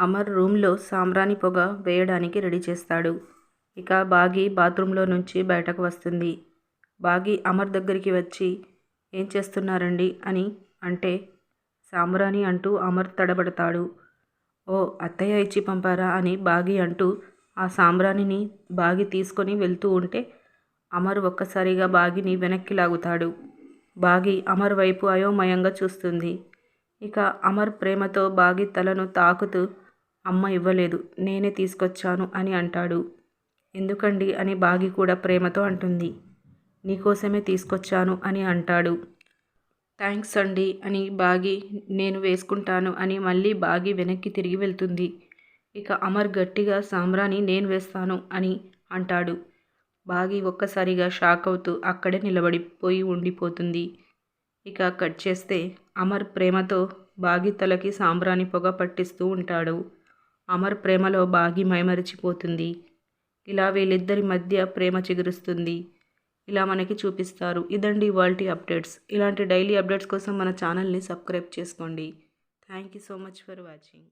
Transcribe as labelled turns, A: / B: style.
A: అమర్ రూమ్లో సాంబ్రాణి పొగ వేయడానికి రెడీ చేస్తాడు. ఇక బాగి బాత్రూంలో నుంచి బయటకు వస్తుంది. బాగి అమర్ దగ్గరికి వచ్చి ఏం చేస్తున్నారండి? అని అంటే సాంబ్రాణి అంటూ అమర్ తడబడతాడు. ఓ అత్తయ్య ఇచ్చి పంపారా? అని బాగి అంటూ ఆ సాంబ్రాణిని బాగి తీసుకొని వెళ్తూ ఉంటే అమర్ ఒక్కసారిగా బాగిని వెనక్కి లాగుతాడు. బాగి అమర్ వైపు అయోమయంగా చూస్తుంది. ఇక అమర్ ప్రేమతో బాగి తలను తాకుతూ అమ్మ ఇవ్వలేదు నేనే తీసుకొచ్చాను అని అంటాడు. ఎందుకండి? అని బాగి కూడా ప్రేమతో అంటుంది. నీకోసమే తీసుకొచ్చాను అని అంటాడు. థ్యాంక్స్ అండి అని బాగి నేను వేసుకుంటాను అని మళ్ళీ బాగి వెనక్కి తిరిగి వెళ్తుంది. ఇక అమర్ గట్టిగా సాంబ్రాణి నేను వేస్తాను అని అంటాడు. బాగి ఒక్కసారిగా షాక్ అవుతూ అక్కడే నిలబడిపోయి ఉండిపోతుంది. ఇక కట్ చేస్తే అమర్ ప్రేమతో బాగి తలకి సాంబ్రాణి పొగ పట్టిస్తూ ఉంటాడు. అమర్ ప్రేమలో బాగి మైమరిచిపోతుంది. ఇలా వీళ్ళిద్దరి మధ్య ప్రేమ చిగురుస్తుంది. ఇలా మనకి చూపిస్తారు. ఇదండి ఇవాల్టి అప్డేట్స్. ఇలాంటి డైలీ అప్డేట్స్ కోసం మన ఛానల్ని సబ్స్క్రైబ్ చేసుకోండి. Thank you so much for watching.